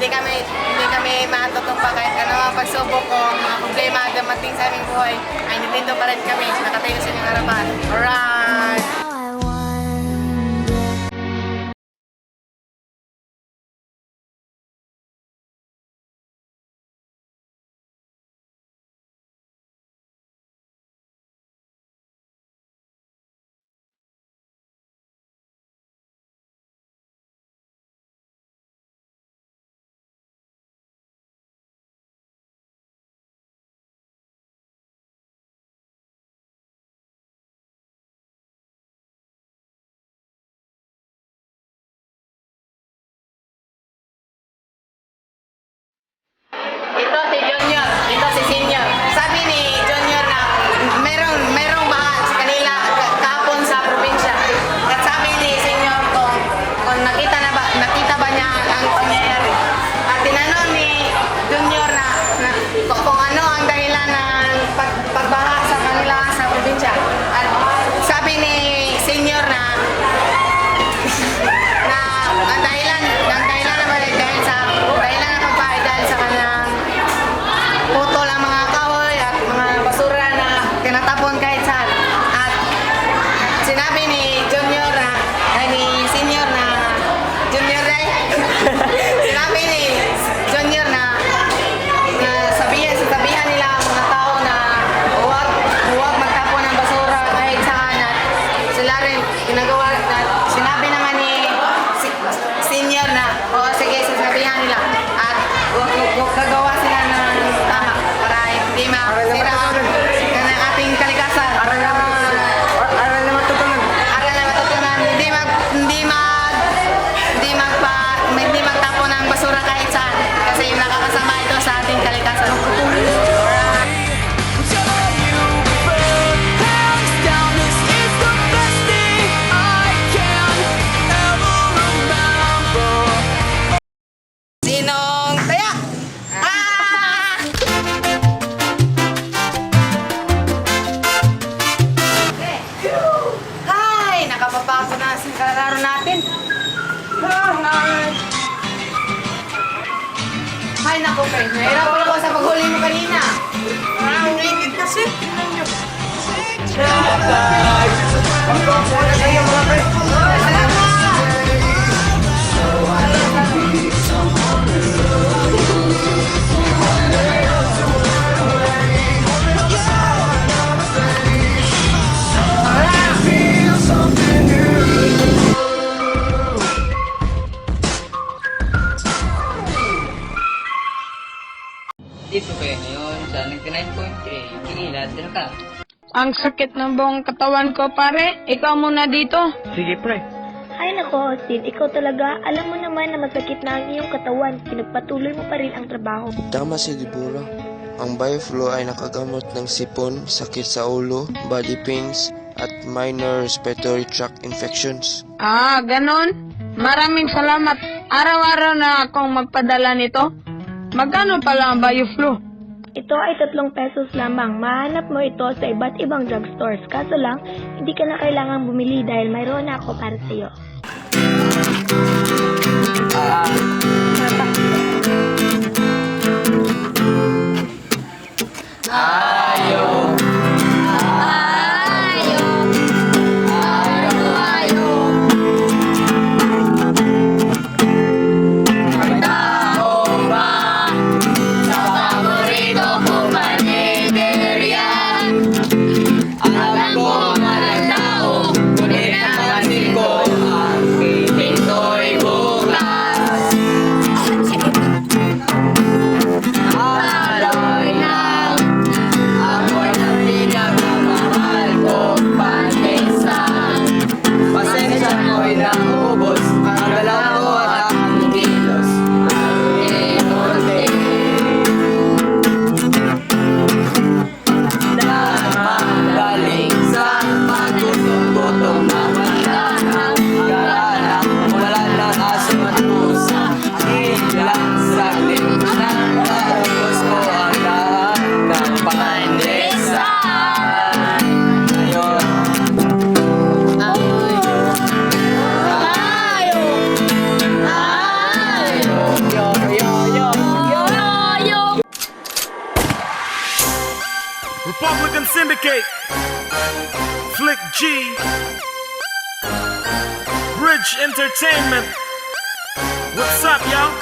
Hindi kami hindi kami matutumpa kahit ano ang pagsubok o mga problema dumating sa aming buhay ay nandito pa rin kami. Nakatayo sa inyong harapan. Alright! Kalaro natin. Hi! Hi, naku, Fred. Nahirapan ako sa paghuli mo kanina. Ah, ang limit kasi. Salamat! Ang sakit ng buong katawan ko, pare. Ikaw muna dito. Sige, pre. Ay nako, Austin, ikaw talaga. Alam mo naman na masakit na ang iyong katawan. Pinagpatuloy mo pa rin ang trabaho. Tama si Deborah. Ang Bioflow ay nakagamot ng sipon, sakit sa ulo, body pains, at minor respiratory tract infections. Ah, ganon. Maraming salamat. Araw-araw na akong magpadala nito. Magkano pala ang Bioflow? Ito ay 3 pesos lamang. Mahanap mo ito sa iba't ibang drugstores. Kaso lang, hindi ka na kailangang bumili dahil mayroon na ako para sa iyo. Ah. Ah. Entertainment. What's up, y'all?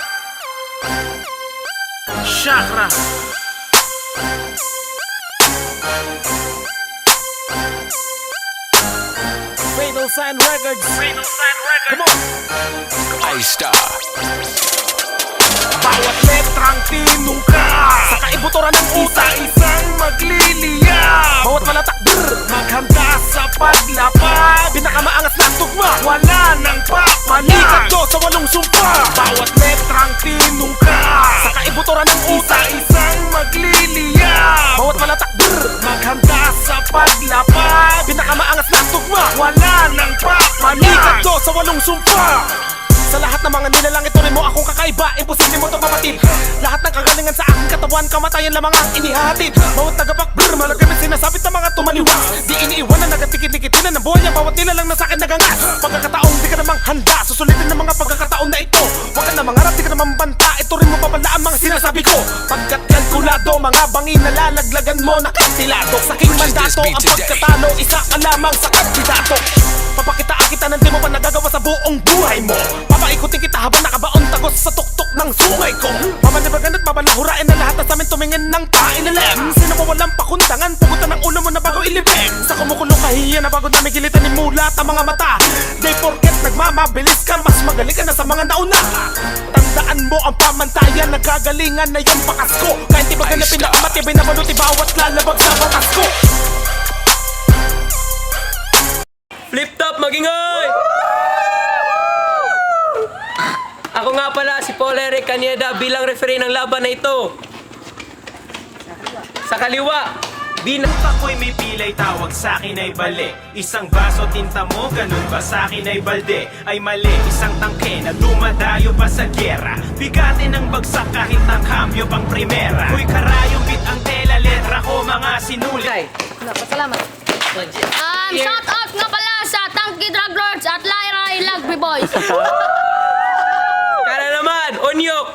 Chakra. Fatal Sign Records. Fatal Sign Records. Come on. Ice Star. Bawat letrang tinungka Sa kaibuturan ng utak Isang magliliyab Bawat malatak brr Maghanda sa paglapad Pinakamaangas na tugma. Wala nang papalikat ko sa walong sumpa. Bawat letrang tinungka Sa kaibuturan ng utak Isang magliliyab Bawat malatak brr Maghanda sa paglapad Pinakamaangas na tugma. Wala nang papalikat ko sa walong sumpa sa lahat ng mga nilalang ito rin mo akong kakaiba. Imposible mo itong mapatid Lahat ng kagalingan sa aking katawan Kamatayan lamang ang inihatid. Bawat tagapak brr Malagamit sinasabit ng mga tumaliwas Di iniiwan na nagatikit-tikitin ng buhay niya Bawat nilalang na sa akin nagangas. Pagkakataong di ka namang handa Susulitin ng mga pagkakataon na ito. Huwag ka na mangarap, di ka naman banta. Ito rin mo babala ang mga sinasabi ko. Pagkat kalkulado Mga bangin na lalaglagan mo na kantilado Sa aking mandato Ang pagkatalo Isa ka lamang sa kandidato. Papakitaan buong buhay mo. Papaikutin kita habang nakabaon tagos sa tuktok ng sungay ko. Mamanibagan at babalahurain na lahat sa amin tumingin ng pailalim Sino mo walang pakundangan, pugutan ng ulo mo na bago ilibing. Sa kumukulong kahiya na bago dami gilitan ni mulat ang mga mata. They forget nagmamabilis ka, mas magaling ka na sa mga nauna. Tandaan mo ang pamantayan, nagkagalingan na yung bakas ko Kahit di ba ganapin na stop. matibay na baluti bawat lalabag sa batas ko. Flip top, magingay! Ako nga pala Canieda bilang referee ng laban na ito. Sa kaliwa, Bin ako'y may pilay tawag sa akin ay bali Isang baso tinta mo, ganun ba sa akin ay balde? Ay mali, isang tangke na dumadayo pa sa gera. Bigatin ng bagsak kahit ang kambyo pang primera. Uy karayong bit ang tela, letra ko mga sinulit Um, shout out nga pala sa Tangki Drug Lords at Lyra Lagby Boys. Onyok!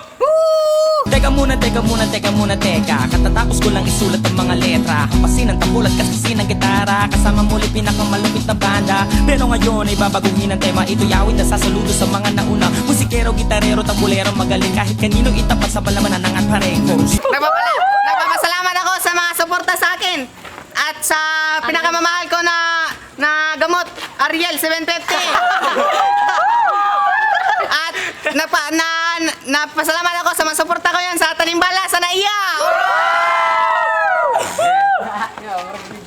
Teka muna, teka muna, teka muna, teka. Katatapos ko lang isulat ang mga letra. Hampasin ang tambol at kasisin ng gitara. Kasama muli pinakamalupit na banda. Pero ngayon ay babaguhin ang tema. Ito yawit na sasaludo sa mga nauna. Musikero, gitarero, tambulero Magaling. Kahit kanino itapat sa balamanan ng parekos Nagpapala, nagpapasalamat ako sa mga suporta sa akin. At sa pinakamamahal ko na na gamot, Ariel 750. At napa, na, napasalamat ako sa mga suporta ko yan sa Tanimbala, sa Naiya.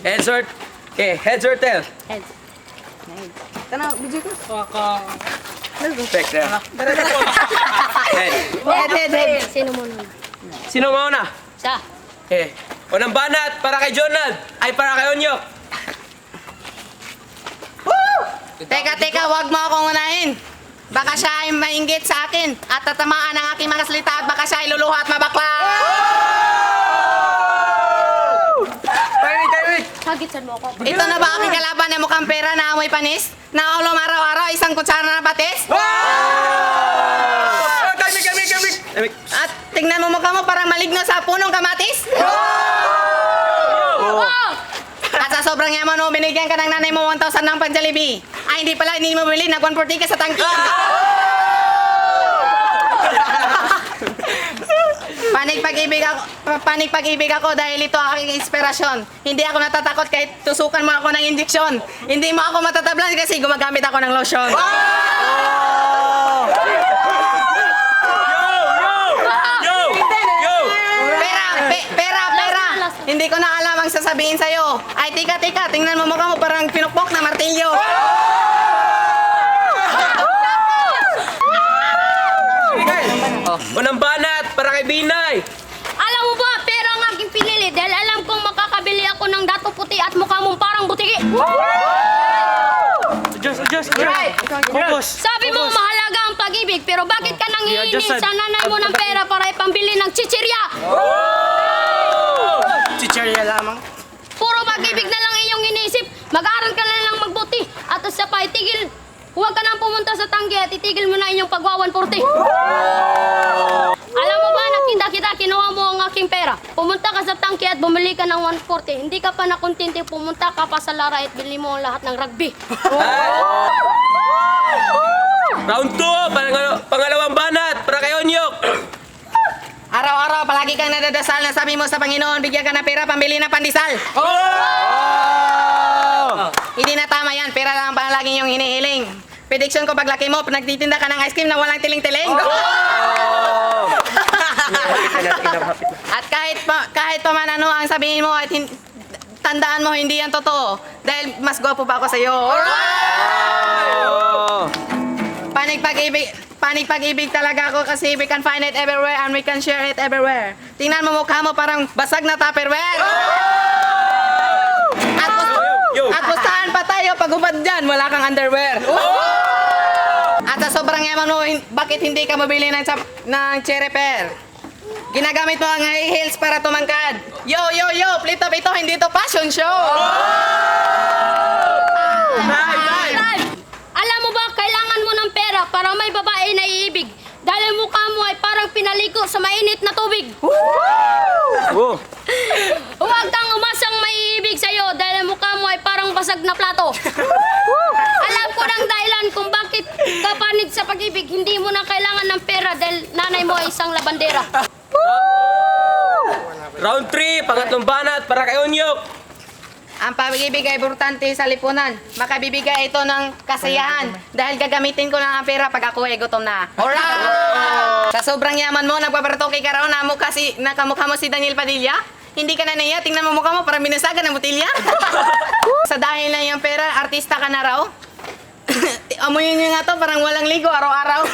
Heads or... Okay, heads or tails? Heads. Tanong, video ko. Perfect. yeah. Head. Head, head, head. Sino mo nun? Sino mauna? Siya. Okay. Unang banat para kay Jonald. Ay, para kay Onyok. Teka, teka, wag mo akong unahin. Baka siya ay mainggit sa akin at tatamaan ang aking mga salita at baka siya ay luluha at mabakla. Timing, timing! Hagitsan mo ako. Ito na ba aking kalaban na mukhang pera na amoy panis? Na ulom araw-araw isang kutsara na timing, timing, timing! Timing. At tingnan mo mukha mo parang maligno sa punong kamatis? Sa sobrang yaman mo, binigyan ka ng nanay mo 1,000 ng panjalibi. Ay, hindi pala, hindi mo bili. Nag 140 ka sa tangki. Panig pag-ibig ako, pa- panig pag-ibig ako dahil ito ang aking inspirasyon. Hindi ako natatakot kahit tusukan mo ako ng injeksyon. Hindi mo ako matatablan kasi gumagamit ako ng lotion. Yo! Yo! Pera, pe- pera, pera. Hindi ko na alam ang sasabihin sa'yo. Ay, tika, tika. Tingnan mo mukha mo parang pinukpok na martilyo. Oh, unang banat para kay Binay. Alam mo ba, pera ang aking pinili dahil alam kong makakabili ako ng dato puti at mukha mong parang butiki. Adjust, adjust, Focus Sabi mo, mahalaga ang pag-ibig, pero bakit ka nangihingi sa nanay mo ng pera para ipambili ng chichirya? Chicherya lamang. Puro pag-ibig na lang iyong inisip. Mag-aral ka na lang magbuti. At sa pa, tigil, Huwag ka nang pumunta sa tanggi at itigil mo na inyong pagwa 140. Alam mo ba, nakita kita, kinuha mo ang aking pera. Pumunta ka sa tangki at bumili ka ng 140. Hindi ka pa nakuntinti, pumunta ka pa sa Lara at bili mo ang lahat ng rugby. Round 2, pang- pangalawang banat, para kay Onyok. Araw-araw, palagi kang nadadasal na sabi mo sa Panginoon, bigyan ka ng pera, pambili ng pandesal. Hindi na tama yan, pera lang ang palagi yung hinihiling. Prediction ko paglaki mo, nagtitinda ka ng ice cream na walang tiling-tiling. at kahit pa, kahit pa man ano ang sabihin mo, at hin- tandaan mo, hindi yan totoo. Dahil mas gwapo pa ako sa'yo. Panig pag-ibig, panig pag-ibig talaga ako kasi we can find it everywhere and we can share it everywhere. Tingnan mo mukha mo parang basag na tupperware. At, gusto, at gustahan tayo pag ubad dyan, wala kang underwear. At sa sobrang yaman mo, hin- bakit hindi ka mabili ng, sap- ng cherry pear? Ginagamit mo ang high heels para tumangkad. Yo, yo, yo, flip top ito, hindi to fashion show. Time! Alam mo ba, kailangan mo ng pera para may babae na iibig. Dahil mukha mo ay parang pinaliko sa mainit na tubig. Huwag kang basag na plato. Alam ko ng dahilan kung bakit ka panig sa pag-ibig. Hindi mo na kailangan ng pera dahil nanay mo ay isang labandera. Round 3, pangatlong banat, para kay Onyok. Ang pag-ibig ay importante sa lipunan. Makabibigay ito ng kasiyahan dahil gagamitin ko lang ang pera pag ako ay gutom na. Alright! Sa sobrang yaman mo, nagpaparatoke ka raw na mukha si, nakamukha mo si Daniel Padilla? Hindi ka na naiya, tingnan mo mukha mo, parang binasagan ng butilya. sa dahil na yung pera, artista ka na raw. Amoyin nyo nga to, parang walang ligo araw-araw.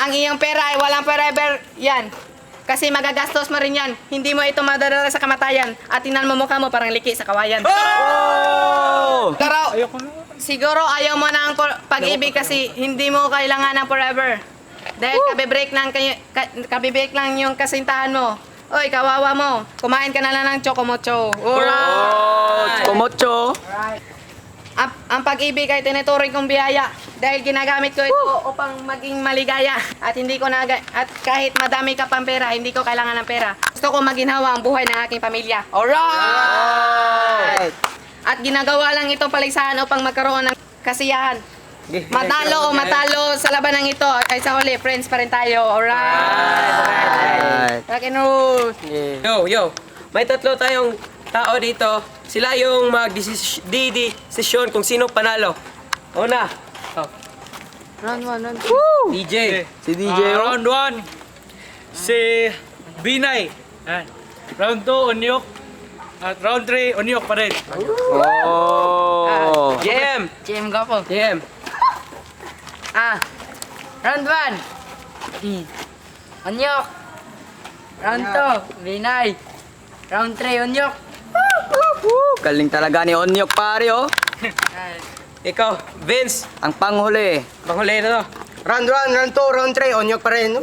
ang iyong pera ay walang forever yan. Kasi magagastos mo rin yan. Hindi mo ito madadala sa kamatayan. At tingnan mo mukha mo parang liki sa kawayan. Pero siguro ayaw mo ng por- pag-ibig kasi hindi mo kailangan ng forever. Dahil kabibreak lang, kayo, ka, kabibreak lang yung kasintahan mo. Oy, kawawa mo. Kumain ka na lang ng chocomocho. Alright! Kumocho. Ang, ang pag-ibig ay tinuturing kong biyaya dahil ginagamit ko ito upang maging maligaya at hindi ko na at kahit madami ka pang pera, hindi ko kailangan ng pera. Gusto ko maginhawa ang buhay ng aking pamilya. Alright! At ginagawa lang itong paligsahan upang magkaroon ng kasiyahan. Matalo o matalo sa labanang ito ay sa huli, friends pa rin tayo. Alright! Rock and roll! Yo, yo. May tatlo tayong tao dito. Sila yung mag-desisyon kung sino panalo. Una. Oh. Round 1, round DJ. Si DJ. Ah, round 1, si Binay. Yan. Round 2, Onyok. At round 3, Onyok pa rin. Oh. JM. JM Gapo. JM. Ah, round 1. Onyok. Round 2, Binay. Round 3, Onyok. Galing talaga ni Onyok pare oh. Ikaw, Vince. Ang panghuli. Panghuli na to. Round 1, round 2, round 3, Onyok pa rin.